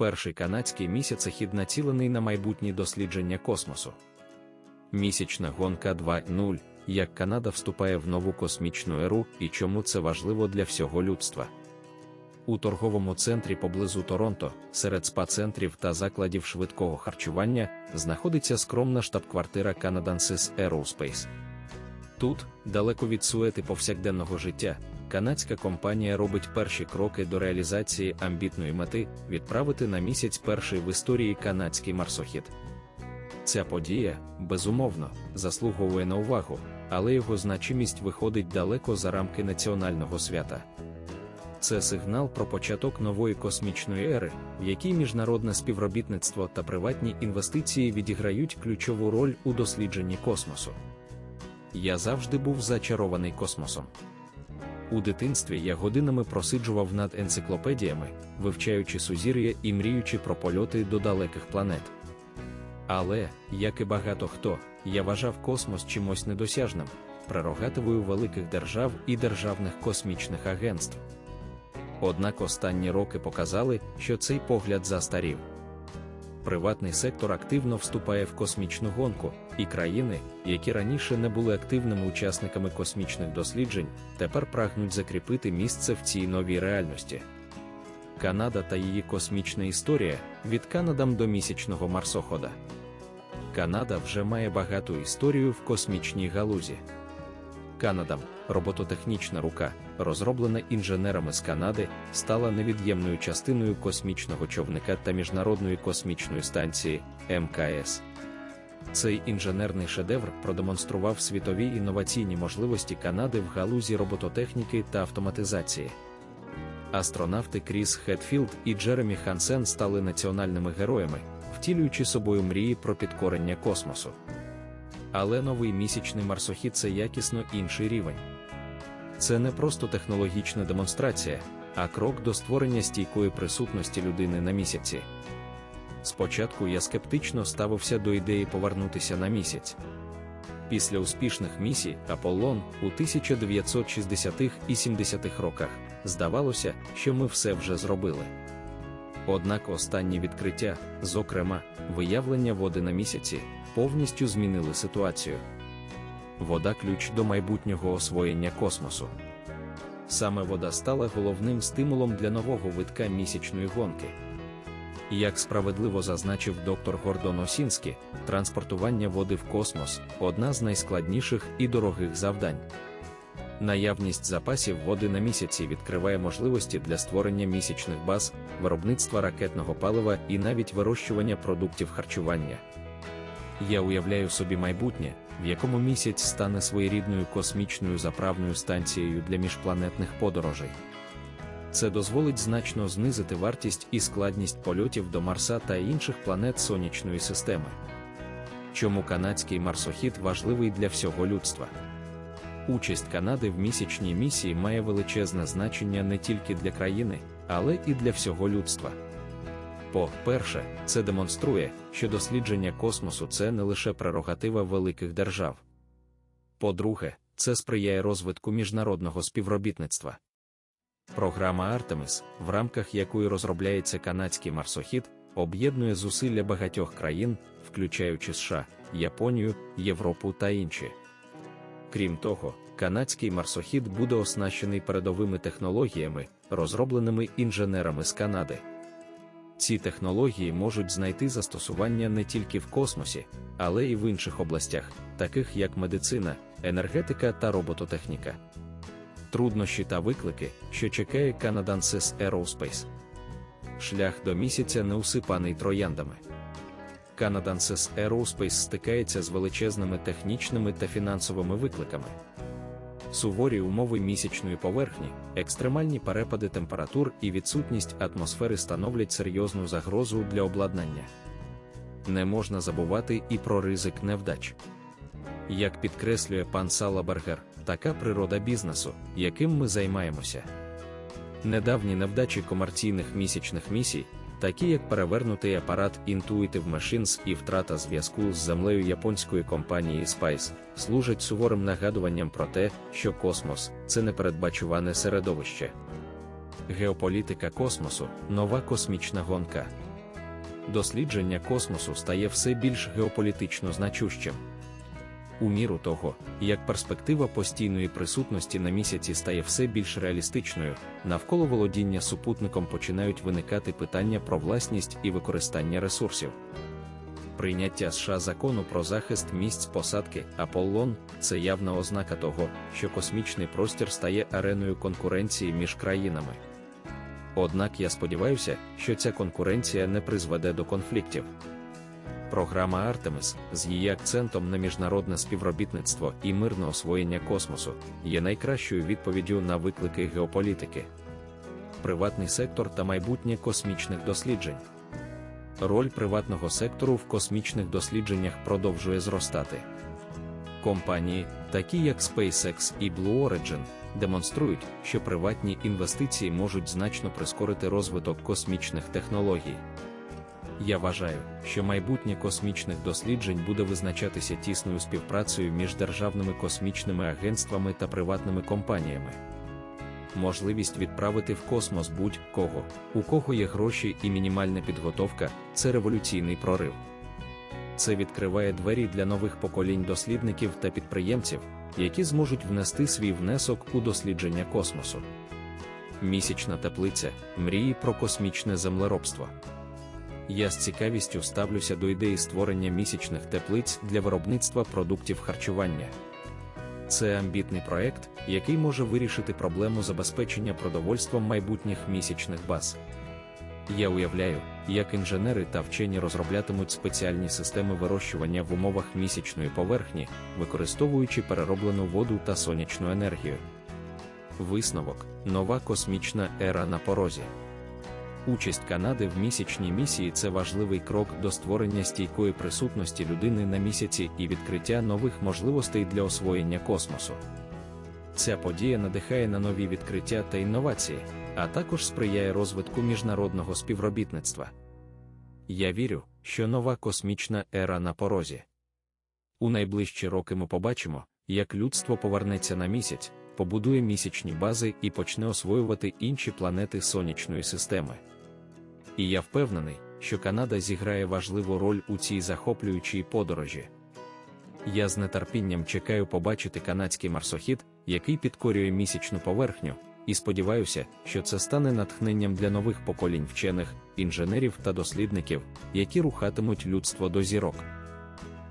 перший канадський місяцехід націлений на майбутні дослідження космосу. Місячна гонка 2.0. Як Канада вступає в нову космічну еру і чому це важливо для всього людства. У торговому центрі поблизу Торонто, серед спа-центрів та закладів швидкого харчування, знаходиться скромна штаб-квартира Canadensis Aerospace. Тут, далеко від суети повсякденного життя, канадська компанія робить перші кроки до реалізації амбітної мети відправити на місяць перший в історії канадський марсохід. Ця подія, безумовно, заслуговує на увагу, але його значимість виходить далеко за рамки національного свята. Це сигнал про початок нової космічної ери, в якій міжнародне співробітництво та приватні інвестиції відіграють ключову роль у дослідженні космосу. Я завжди був зачарований космосом. У дитинстві я годинами просиджував над енциклопедіями, вивчаючи сузір'я і мріючи про польоти до далеких планет. Але, як і багато хто, я вважав космос чимось недосяжним, прерогативою великих держав і державних космічних агентств. Однак останні роки показали, що цей погляд застарів. Приватний сектор активно вступає в космічну гонку, і країни, які раніше не були активними учасниками космічних досліджень, тепер прагнуть закріпити місце в цій новій реальності. Канада та її космічна історія від Канадам до місячного марсохода. Канада вже має багату історію в космічній галузі. Канадам, робототехнічна рука, розроблена інженерами з Канади, стала невід'ємною частиною космічного човника та міжнародної космічної станції МКС. Цей інженерний шедевр продемонстрував світові інноваційні можливості Канади в галузі робототехніки та автоматизації. Астронавти Кріс Хетфілд і Джеремі Хансен стали національними героями, втілюючи собою мрії про підкорення космосу. Але новий місячний марсохід це якісно інший рівень. Це не просто технологічна демонстрація, а крок до створення стійкої присутності людини на місяці. Спочатку я скептично ставився до ідеї повернутися на місяць. Після успішних місій Аполлон у 1960-х і 70-х роках здавалося, що ми все вже зробили. Однак останні відкриття, зокрема, виявлення води на місяці, повністю змінили ситуацію. Вода ключ до майбутнього освоєння космосу. Саме вода стала головним стимулом для нового витка місячної гонки. Як справедливо зазначив доктор Гордон Осінський, транспортування води в космос одна з найскладніших і дорогих завдань. Наявність запасів води на місяці відкриває можливості для створення місячних баз, виробництва ракетного палива і навіть вирощування продуктів харчування. Я уявляю собі майбутнє, в якому місяць стане своєрідною космічною заправною станцією для міжпланетних подорожей. Це дозволить значно знизити вартість і складність польотів до Марса та інших планет сонячної системи. Чому канадський марсохід важливий для всього людства? Участь Канади в місячній місії має величезне значення не тільки для країни, але і для всього людства. По-перше, це демонструє, що дослідження космосу це не лише прерогатива великих держав. По-друге, це сприяє розвитку міжнародного співробітництва. Програма Артеміс, в рамках якої розробляється канадський марсохід, об'єднує зусилля багатьох країн, включаючи США, Японію, Європу та інші. Крім того, канадський марсохід буде оснащений передовими технологіями, розробленими інженерами з Канади. Ці технології можуть знайти застосування не тільки в космосі, але й в інших областях, таких як медицина, енергетика та робототехніка. Труднощі та виклики, що чекає Canadensis Aerospace. Шлях до місяця не усипаний трояндами. Canadensis Aerospace стикається з величезними технічними та фінансовими викликами. Суворі умови місячної поверхні, екстремальні перепади температур і відсутність атмосфери становлять серйозну загрозу для обладнання. Не можна забувати і про ризик невдач. Як підкреслює пан Салабергер, така природа бізнесу, яким ми займаємося. Недавні невдачі комерційних місячних місій, такі як перевернутий апарат Intuitive Machines і втрата зв'язку з землею японської компанії Spice, служать суворим нагадуванням про те, що космос це непередбачуване середовище. Геополітика космосу нова космічна гонка. дослідження космосу стає все більш геополітично значущим. У міру того, як перспектива постійної присутності на місяці стає все більш реалістичною, навколо володіння супутником починають виникати питання про власність і використання ресурсів. Прийняття США закону про захист місць посадки Аполлон це явна ознака того, що космічний простір стає ареною конкуренції між країнами. Однак я сподіваюся, що ця конкуренція не призведе до конфліктів. Програма Артемис з її акцентом на міжнародне співробітництво і мирне освоєння космосу є найкращою відповіддю на виклики геополітики, приватний сектор та майбутнє космічних досліджень. Роль приватного сектору в космічних дослідженнях продовжує зростати. Компанії, такі як SpaceX і Blue Origin, демонструють, що приватні інвестиції можуть значно прискорити розвиток космічних технологій. Я вважаю, що майбутнє космічних досліджень буде визначатися тісною співпрацею між державними космічними агентствами та приватними компаніями. Можливість відправити в космос будь-кого, у кого є гроші і мінімальна підготовка це революційний прорив. Це відкриває двері для нових поколінь дослідників та підприємців, які зможуть внести свій внесок у дослідження космосу. Місячна теплиця мрії про космічне землеробство. Я з цікавістю ставлюся до ідеї створення місячних теплиць для виробництва продуктів харчування. Це амбітний проект, який може вирішити проблему забезпечення продовольством майбутніх місячних баз. Я уявляю, як інженери та вчені розроблятимуть спеціальні системи вирощування в умовах місячної поверхні, використовуючи перероблену воду та сонячну енергію. Висновок нова космічна ера на порозі. Участь Канади в місячній місії це важливий крок до створення стійкої присутності людини на місяці і відкриття нових можливостей для освоєння космосу. Ця подія надихає на нові відкриття та інновації, а також сприяє розвитку міжнародного співробітництва. Я вірю, що нова космічна ера на порозі. У найближчі роки ми побачимо, як людство повернеться на місяць, побудує місячні бази і почне освоювати інші планети сонячної системи. І я впевнений, що Канада зіграє важливу роль у цій захоплюючій подорожі. Я з нетерпінням чекаю побачити канадський марсохід, який підкорює місячну поверхню, і сподіваюся, що це стане натхненням для нових поколінь вчених, інженерів та дослідників, які рухатимуть людство до зірок.